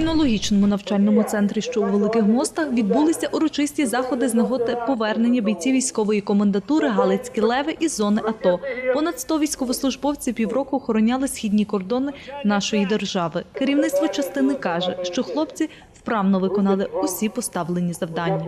кінологічному навчальному центрі, що у Великих Мостах, відбулися урочисті заходи з нагоди повернення бійців військової комендатури Галицькі леви із зони АТО. Понад 100 військовослужбовців півроку охороняли східні кордони нашої держави. Керівництво частини каже, що хлопці вправно виконали усі поставлені завдання.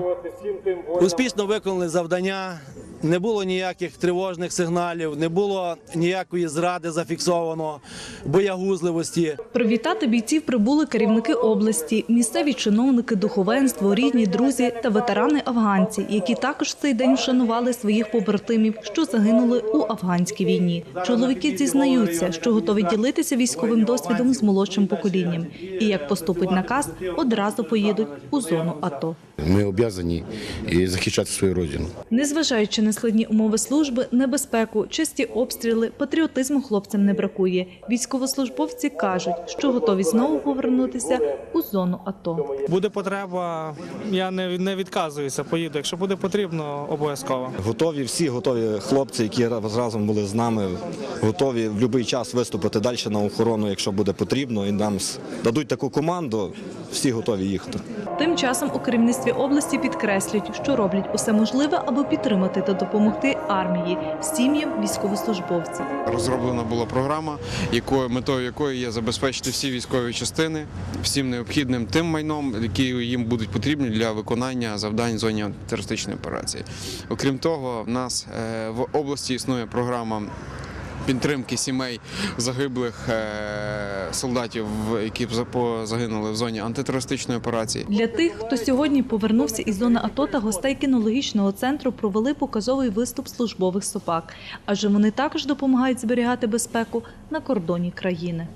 Успішно виконали завдання. Не було ніяких тривожних сигналів, не було ніякої зради зафіксовано, боягузливості. Привітати бійців прибули керівники області, місцеві чиновники, духовенство, рідні, друзі та ветерани-афганці, які також в цей день вшанували своїх побратимів, що загинули у афганській війні. Чоловіки зізнаються, що готові ділитися військовим досвідом з молодшим поколінням, і як поступить наказ, одразу поїдуть у зону АТО. Ми обов'язані захищати свою родину. Незважаючи на складні умови служби, небезпеку, часті обстріли, патріотизму хлопцям не бракує. Військовослужбовці кажуть, що готові знову повернутися у зону АТО. Буде потреба, я не, не відказуюся, поїду. Якщо буде потрібно, обов'язково. Готові, всі готові хлопці, які раз- разом були з нами, готові в будь-який час виступити далі на охорону, якщо буде потрібно, і нам дадуть таку команду, всі готові їхати. Тим часом у керівництві області підкреслюють, що роблять усе можливе, аби підтримати та допомогти армії, сім'ям військовослужбовців. Розроблена була програма, якою метою якої є забезпечити всі військові частини всім необхідним тим майном, які їм будуть потрібні для виконання завдань в зоні терористичної операції. Окрім того, в нас е, в області існує програма. Підтримки сімей загиблих е, солдатів, які загинули в зоні антитерористичної операції. Для тих, хто сьогодні повернувся із зони АТО та гостей кінологічного центру провели показовий виступ службових собак, адже вони також допомагають зберігати безпеку на кордоні країни.